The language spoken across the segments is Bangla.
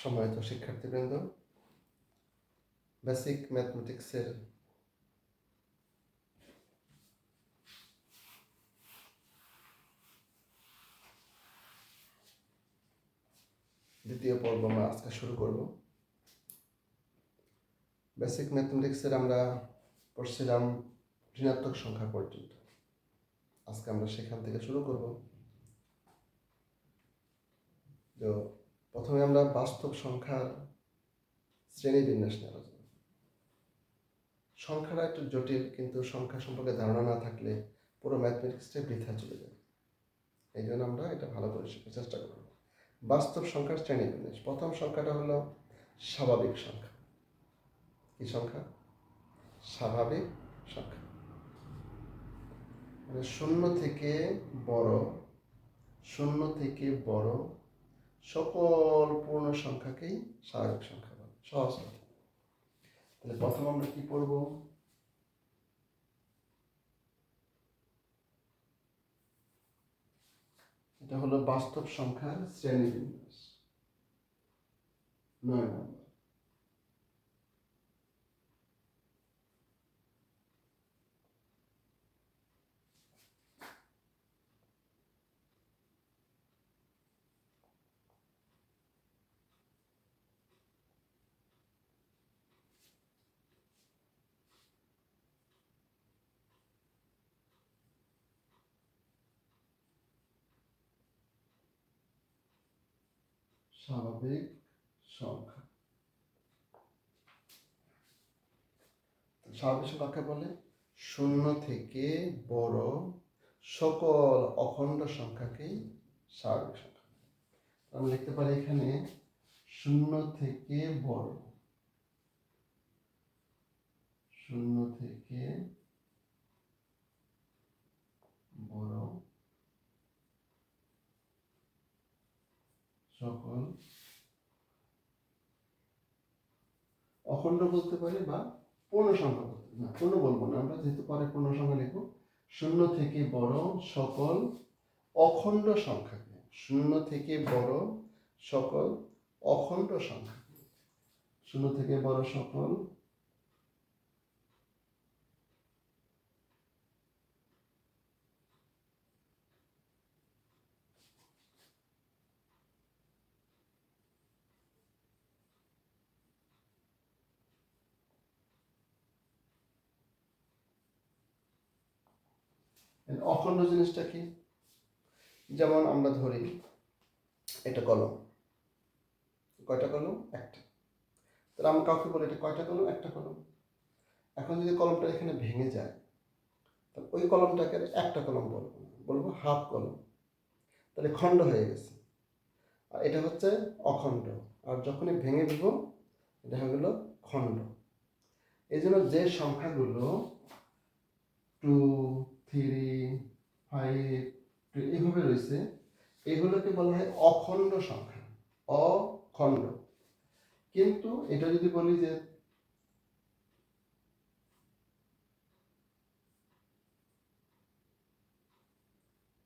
সম্মানিত শিক্ষার্থীবৃন্দ। বেসিক ম্যাথমেটিক্সের দ্বিতীয় পর্ব আমরা আজকে শুরু করব। বেসিক ম্যাথমেটিক্সের আমরা পড়ছিলাম ঋণাত্মক সংখ্যা পর্যন্ত। আজকে আমরা সেখান থেকে শুরু করব। তো প্রথমে আমরা বাস্তব সংখ্যার শ্রেণি বিন্যাস নিয়ে আলোচনা। সংখ্যাটা একটু জটিল, কিন্তু সংখ্যা সম্পর্কে ধারণা না থাকলে পুরো ম্যাথমেটিক্সটাই বৃথা চলে যাবে এই জন্য আমরা এটা ভালো করে শেখার চেষ্টা করব। বাস্তব সংখ্যার শ্রেণি বিন্যাস প্রথম সংখ্যাটা হলো স্বাভাবিক সংখ্যা। কি সংখ্যা? স্বাভাবিক সংখ্যা। মানে শূন্য থেকে বড়, শূন্য থেকে বড় সকল পূর্ণ সংখ্যাকেই স্বাভাবিক সংখ্যা বলে, সহজ তাহলে প্রথম আমরা কি পড়ব? এটা হলো বাস্তব সংখ্যার শ্রেণীবিন্যাস। নয় নম্বর। স্বাভাবিক সংখ্যা। স্বাভাবিক সংখ্যা কাকে বলে? শূন্য থেকে বড় সকল অখণ্ড সংখ্যাকেই স্বাভাবিক সংখ্যা আমরা লিখতে পারি এখানে শূন্য থেকে বড়। শূন্য থেকে বড় সকল অখণ্ড বলতে পারি বা পূর্ণ সংখ্যা বলতে না, পূর্ণ বলব না, আমরা যেহেতু পরে পূর্ণ সংখ্যা লিখব। শূন্য থেকে বড় সকল অখণ্ড সংখ্যা শূন্য থেকে বড় সকল অখণ্ড সংখ্যা শূন্য থেকে বড় সকল অখণ্ড জিনিসটা কি? যেমন আমরা ধরি এটা কলম। কয়টা কলম? একটা। তাহলে আমরা কাউকে বলি এটা কয়টা কলম? একটা কলম। এখন যদি কলমটা এখানে ভেঙে যায়, তাহলে ওই কলমটাকে একটা কলম বলব বলব হাফ কলম। তাহলে খণ্ড হয়ে গেছে। আর এটা হচ্ছে অখণ্ড। আর যখনই ভেঙে দিব, এটা গেল খণ্ড। এই জন্য যে সংখ্যাগুলো টু থ্রি, ফাইভ এইভাবে রয়েছে। এগুলোকে বলা হয় অখণ্ড সংখ্যা, অখণ্ড। কিন্তু এটা যদি বলি যে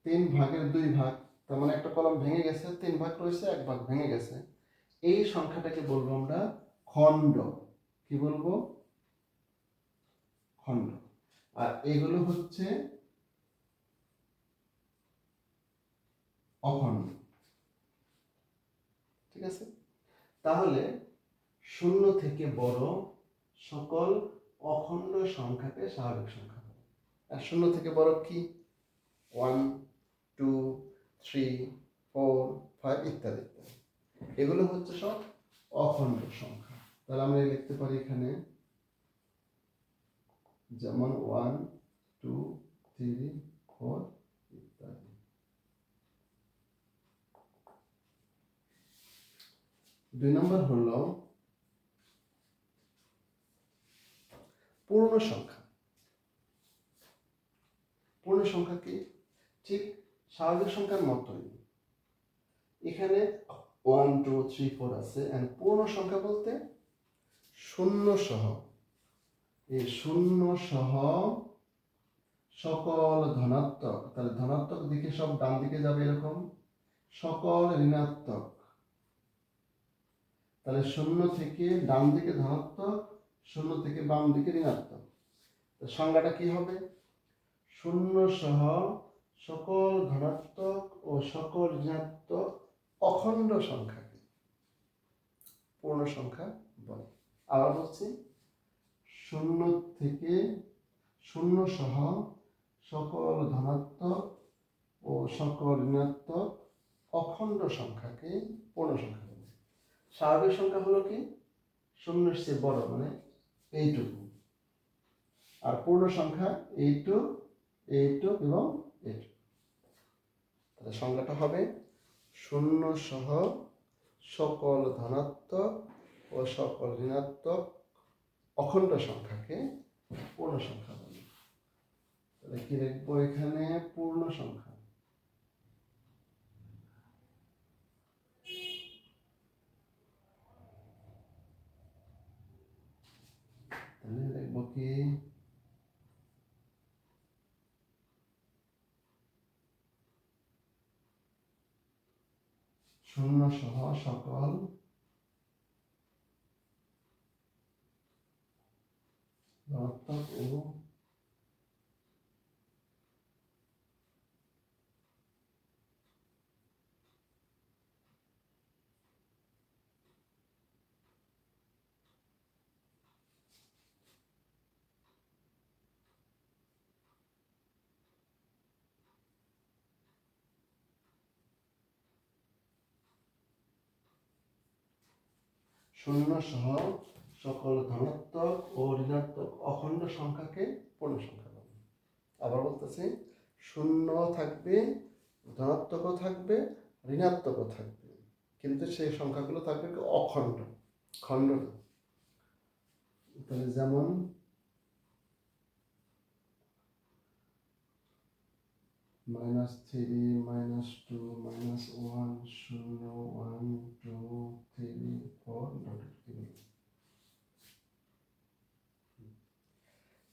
তিন ভাগের দুই ভাগ, তার মানে একটা কলম ভেঙে গেছে, তিন ভাগ রয়েছে, এক ভাগ ভেঙে গেছে। এই সংখ্যাটাকে বলব আমরা খণ্ড। কি বলব? খণ্ড। আর এগুলো হচ্ছে অখণ্ড। ঠিক আছে? তাহলে শূন্য থেকে বড় সকল অখণ্ড সংখ্যাকে স্বাভাবিক সংখ্যা বলে। আর শূন্য থেকে বড় কি? One two three four five ইত্যাদি ইত্যাদি। এগুলো হচ্ছে সব অখণ্ড সংখ্যা। তাহলে আমরা লিখতে পারি এখানে যেমন ওয়ান টু থ্রি ফোর ইত্যাদি দুই নম্বর হলো পূর্ণ সংখ্যা। পূর্ণ সংখ্যা কি? ঠিক স্বাভাবিক সংখ্যার মতোই। এখানে ওয়ান টু থ্রি ফোর আছে অ্যান্ড পূর্ণ সংখ্যা বলতে শূন্য সহ। এই শূন্য সহ সকল ধনাত্মক, তাহলে ধনাত্মক দিকে সব ডান দিকে যাবে এরকম। সকল ঋণাত্মক। তাহলে শূন্য থেকে ডান দিকে ধনাত্মক, শূন্য থেকে বাম দিকে ঋণাত্মক। সংজ্ঞাটা কি হবে? শূন্য সহ সকল ধনাত্মক ও সকল ঋণাত্মক অখণ্ড সংখ্যাকে পূর্ণ সংখ্যা বলে। আবার বলছি, শূন্য থেকে শূন্য সহ সকল ধনাত্মক ও সকল ঋণাত্মক অখণ্ড সংখ্যাকে পূর্ণ সংখ্যা স্বাভাবিক সংখ্যা হলো কি? শূন্যের চেয়ে বড় মানে এইটুকু। আর পূর্ণ সংখ্যা এইটু এইটু এবং এইটু। তাহলে সংখ্যাটা হবে শূন্য সহ সকল ধনাত্মক ও সকল ঋণাত্মক অখণ্ড সংখ্যাকে পূর্ণ সংখ্যা বলে। তাহলে কি লিখব এখানে? পূর্ণ সংখ্যা। তাহলে লিখব কি শূন্য সহ সকল ধনাত্মক ও শূন্য সহ সকল ধনাত্মক ও ঋণাত্মক অখণ্ড সংখ্যাকে পূর্ণ সংখ্যা বলে। আবার বলতেছি, শূন্য থাকবে, ধনাত্মকও থাকবে, ঋণাত্মকও থাকবে। কিন্তু সেই সংখ্যাগুলো থাকবে অখণ্ড খণ্ড যেমন minus three minus two minus one শূন্য one two three four dot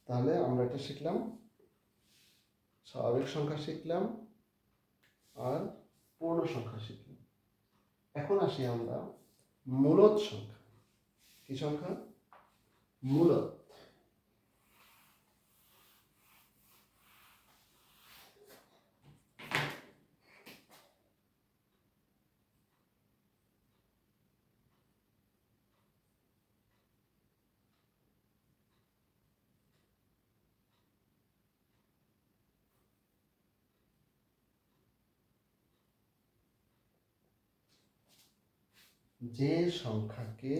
তাহলে আমরা এটা শিখলাম। স্বাভাবিক সংখ্যা শিখলাম আর পূর্ণ সংখ্যা শিখলাম। এখন আসি আমরা মূলত সংখ্যা। কি সংখ্যা? মূলত। যে সংখ্যাকে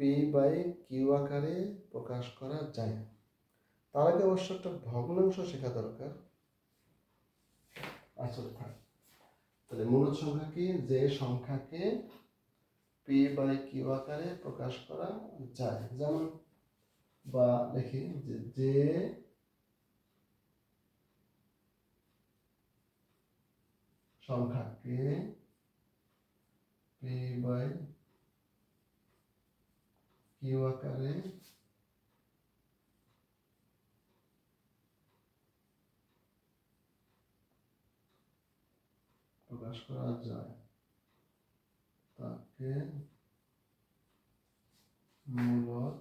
পি বাই কিউ আকারে প্রকাশ করা যায়, তার আগে অবশ্য একটা ভগ্নাংশ শেখা দরকার। আসলে থাক তাহলে মূলত সংখ্যা কি? যে সংখ্যাকে পি বাই কিউ আকারে প্রকাশ করা যায়। যেমন, বা দেখি যে যে সংখ্যাকে কিউ আকারে প্রকাশ করা যায়। তাকে মূলত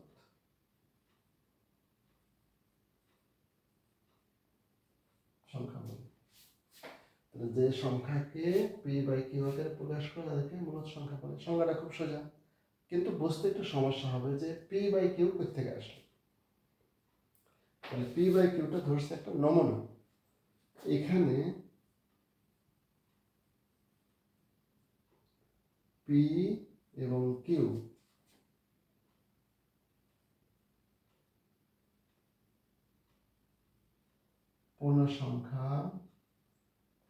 সংখ্যা বলে তাহলে যে সংখ্যাকে পি বাই কিউ আকারে প্রকাশ করা তাকে মূলত সংখ্যা বলে। সংখ্যাটা খুব সোজা। কিন্তু বুঝতে একটু সমস্যা হবে যে পি বাই কিউ থেকে আসলো? তাহলে পি বাই কিউটা ধরছে একটা নমুনা। এখানে পি এবং কিউ পূর্ণ সংখ্যা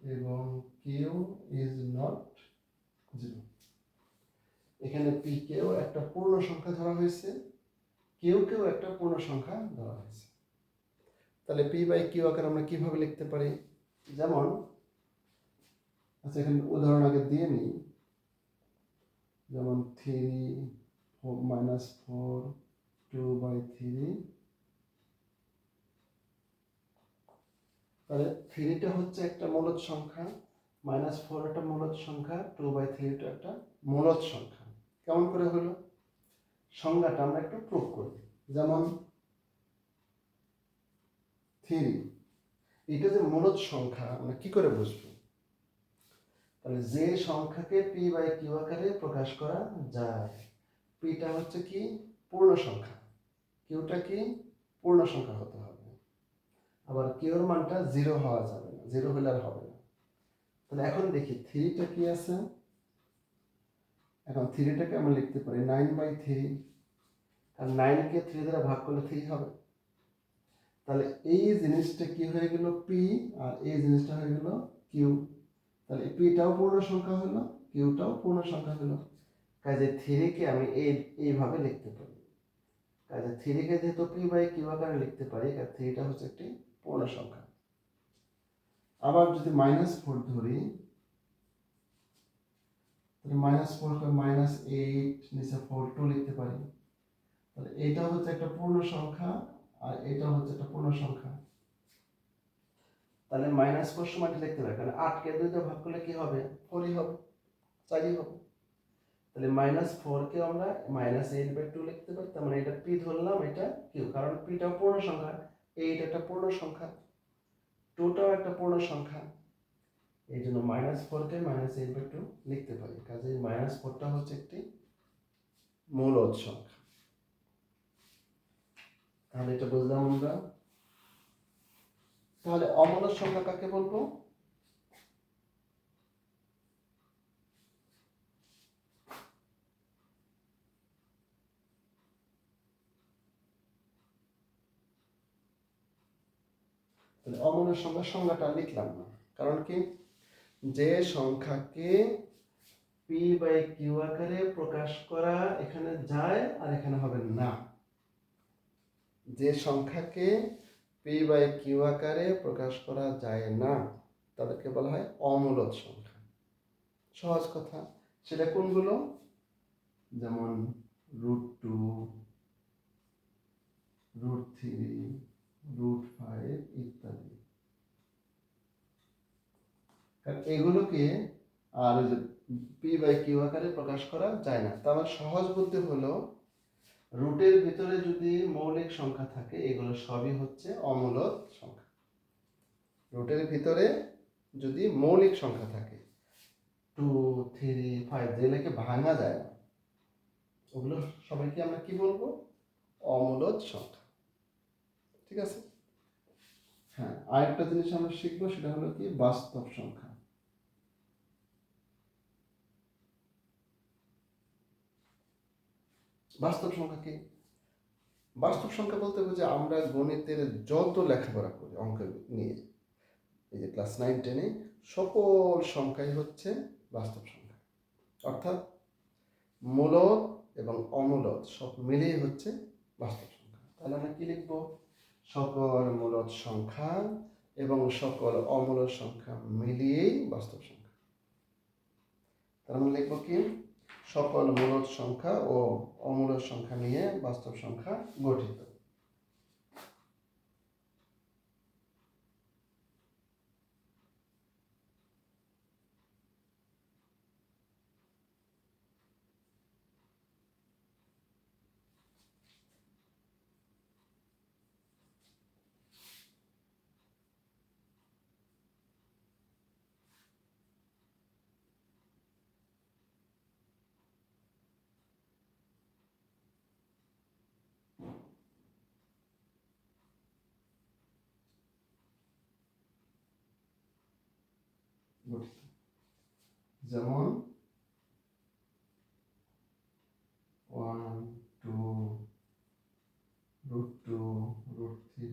এবং কেউ ইজ নট জিরো এখানে পি কেও একটা পূর্ণ সংখ্যা ধরা হয়েছে কেউ কেউ একটা পূর্ণ সংখ্যা ধরা হয়েছে। তাহলে পি বাই কিউ আকার আমরা কীভাবে লিখতে পারি? যেমন আচ্ছা এখানে উদাহরণ আগে দিয়ে নিই। যেমন three minus four two by three তাহলে থ্রিটা হচ্ছে একটা মূলত সংখ্যা মাইনাস ফোর একটা মূলত সংখ্যা টু বাই থ্রিটা একটা মূলত সংখ্যা। কেমন করে হলো? সংজ্ঞাটা আমরা একটু প্রুভ করি। যেমন থ্রি এটা যে মূলত সংখ্যা, আমরা কি করে বুঝব? তাহলে যে সংখ্যাকে পি বাই কিউ আকারে প্রকাশ করা যায় পিটা হচ্ছে কি? পূর্ণ সংখ্যা। কিউটা কি? পূর্ণ সংখ্যা হতে হবে। আবার কিউর মানটা জিরো হওয়া যাবে না জিরো হলে আর হবে না। তাহলে এখন দেখি, থ্রিটা কি আছে? এখন থ্রিটাকে আমরা লিখতে পারি নাইন বাই থ্রি আর নাইনকে থ্রি দ্বারা ভাগ করলে থ্রি হবে। তাহলে এই জিনিসটা কি হয়ে গেল পি আর এই জিনিসটা হয়ে গেল কিউ তাহলে পিটাও পূর্ণ সংখ্যা হলো কিউটাও পূর্ণ সংখ্যা হলো। কাজে থ্রিকে আমি এই, এইভাবে লিখতে পারি। কাজে থ্রিকে যেহেতু পি বাই কিউ আকারে লিখতে পারি আর থ্রিটা হচ্ছে একটি পূর্ণ সংখ্যা আবার যদি মাইনাস ফোর ধরি, তাহলে মাইনাস ফোর মাইনাস এইট নিচে ফোর টু লিখতে পারি। তাহলে এইটা হচ্ছে একটা পূর্ণ সংখ্যা আর এটা হচ্ছে একটা পূর্ণ সংখ্যা তাহলে মাইনাস ফোর সময়টা লিখতে পারি কারণ আটকে দুইটা ভাগ করলে কি হবে? ফোরই হবে, চারই হবে। তাহলে মাইনাস ফোরকে আমরা মাইনাস এইট বাই টু লিখতে পারি। তার মানে এটা পি ধরলাম, এটা কিউ কারণ পিটাও পূর্ণ সংখ্যা এইট একটা পূর্ণ সংখ্যা টুটাও একটা পূর্ণ সংখ্যা, এই জন্য মাইনাস ফোরকে মাইনাস এইট বাই টু লিখতে পারি। কাজে মাইনাস ফোরটা হচ্ছে একটি মূলদ সংখ্যা। তাহলে এটা বুঝলাম আমরা। তাহলে অমূলদ সংখ্যা কাকে বলব? তাহলে অমূলদ সংখ্যার সংজ্ঞাটা লিখলাম না। কারণ কি? যে সংখ্যাকে পি বাই কিউ আকারে প্রকাশ করা এখানে যায় আর এখানে হবে না। যে সংখ্যাকে পি বাই কিউ আকারে প্রকাশ করা যায় না, তাদেরকে বলা হয় অমূলদ সংখ্যা। সহজ কথা। সেটা কোনগুলো? যেমন root two root three root five ইত্যাদি। কারণ এগুলোকে আর যে পি বাই কিউ আকারে প্রকাশ করা যায় না। তো আমার সহজ বুদ্ধি হলো রুটের ভিতরে যদি মৌলিক সংখ্যা থাকে, এগুলো সবই হচ্ছে অমূলদ সংখ্যা। রুটের ভিতরে যদি মৌলিক সংখ্যা থাকে টু থ্রি ফাইভ যেগুলোকে ভাঙা যায় না, ওগুলো সবাইকে আমরা কি বলব? অমূলদ সংখ্যা। ঠিক আছে? হ্যাঁ আরেকটা জিনিস আমরা শিখব, সেটা হলো কি? বাস্তব সংখ্যা। বাস্তব সংখ্যা কি? বাস্তব সংখ্যা বলতে বুঝে আমরা গণিতের যত লেখাপড়া করি, অঙ্ক নিয়ে, এই যে ক্লাস নাইন টেনে সকল সংখ্যাই হচ্ছে বাস্তব সংখ্যা। অর্থাৎ মূলদ এবং অমূলদ সব মিলিয়ে হচ্ছে বাস্তব সংখ্যা। তাহলে আমরা কি লিখব? সকল মূলত সংখ্যা এবং সকল অমূল সংখ্যা মিলিয়েই বাস্তব সংখ্যা। তার মানে লিখব কি? সকল মূলত সংখ্যা ও অমূল সংখ্যা নিয়ে বাস্তব সংখ্যা গঠিত। গঠিত যেমন one two root two root three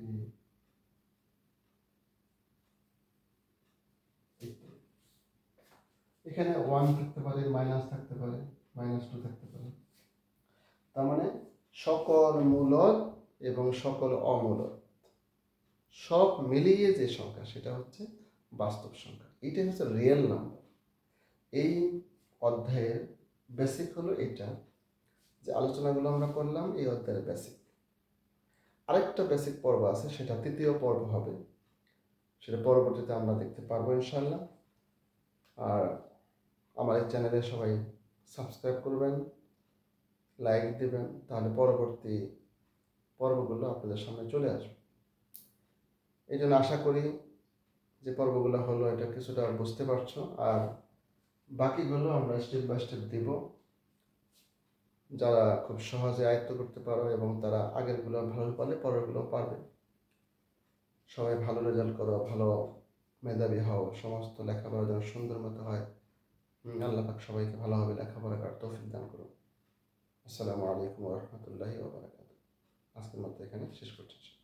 এখানে ওয়ান থাকতে পারে মাইনাস থাকতে পারে মাইনাস টু থাকতে পারে। তার মানে সকল মূলদ এবং সকল অমূলদ। সব মিলিয়ে যে সংখ্যা, সেটা হচ্ছে বাস্তব সংখ্যা। এটাই হচ্ছে রিয়েল নাম্বার এই অধ্যায়ের বেসিক হলো এটা, যে আলোচনাগুলো আমরা করলাম এই অধ্যায়ের বেসিক আরেকটা বেসিক পর্ব আছে, সেটা তৃতীয় পর্ব হবে। সেটা পরবর্তীতে আমরা দেখতে পারব ইনশাল্লাহ আর আমার এই চ্যানেলে সবাই সাবস্ক্রাইব করবেন লাইক দেবেন, তাহলে পরবর্তী পর্বগুলো আপনাদের সামনে চলে আসবে। এই জন্য আশা করি যে পর্বগুলো হলো, এটা কিছুটা বুঝতে পারছ। আর বাকিগুলো আমরা স্টেপ বাই স্টেপ দিব। যারা খুব সহজে আয়ত্ত করতে পারো এবং তারা আগেরগুলো ভালো পারলে পরেরগুলো পারবে। সবাই ভালো রেজাল্ট করো, ভালো মেধাবী হও, সমস্ত লেখাপড়া যেন সুন্দর মতো হয়। আল্লাহ পাক সবাইকে ভালোভাবে লেখাপড়া করার তৌফিক দান করুন। আসসালামু আলাইকুম রহমতুল্লাহি আজকের মতো এখানে শেষ করছি।